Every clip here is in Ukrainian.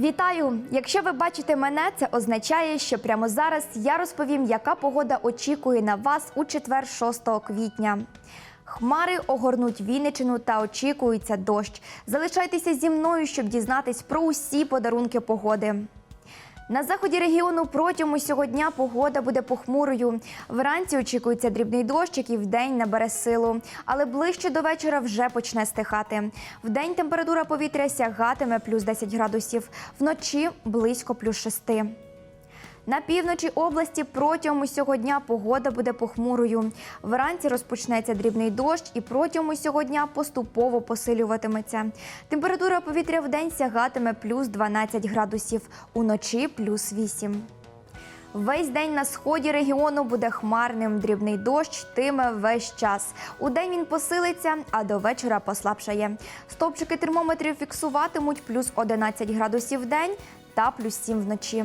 Вітаю! Якщо ви бачите мене, це означає, що прямо зараз я розповім, яка погода очікує на вас у четвер 6 квітня. Хмари огорнуть Вінничину та очікується дощ. Залишайтеся зі мною, щоб дізнатись про усі подарунки погоди. На заході регіону протягом усього дня погода буде похмурою. Вранці очікується дрібний дощ, який вдень набере силу, але ближче до вечора вже почне стихати. Вдень температура повітря сягатиме плюс 10 градусів, вночі близько плюс 6. На півночі області протягом усього дня погода буде похмурою. Вранці розпочнеться дрібний дощ і протягом усього дня поступово посилюватиметься. Температура повітря в день сягатиме плюс 12 градусів, уночі плюс 8. Весь день на сході регіону буде хмарним. Дрібний дощ тиме весь час. У день він посилиться, а до вечора послабшає. Стопчики термометрів фіксуватимуть плюс 11 градусів в день та плюс 7 вночі.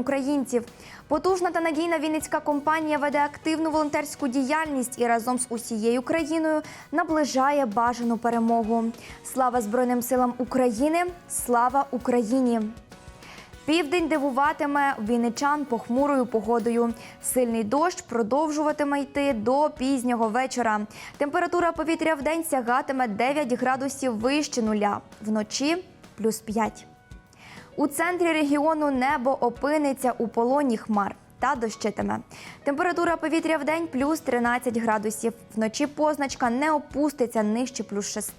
українців. Потужна та надійна вінницька компанія веде активну волонтерську діяльність і разом з усією країною наближає бажану перемогу. Слава Збройним силам України! Слава Україні! Південь дивуватиме вінничан похмурою погодою. Сильний дощ продовжуватиме йти до пізнього вечора. Температура повітря в день сягатиме 9 градусів вище нуля, вночі плюс 5. У центрі регіону небо опиниться у полоні хмар та дощитиме. Температура повітря в день плюс 13 градусів. Вночі позначка не опуститься нижче плюс 6.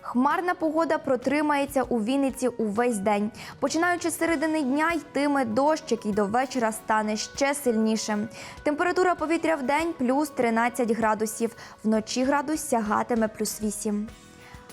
Хмарна погода протримається у Вінниці увесь день. Починаючи з середини дня, йтиме дощ, який до вечора стане ще сильнішим. Температура повітря в день плюс 13 градусів. Вночі градус сягатиме плюс 8.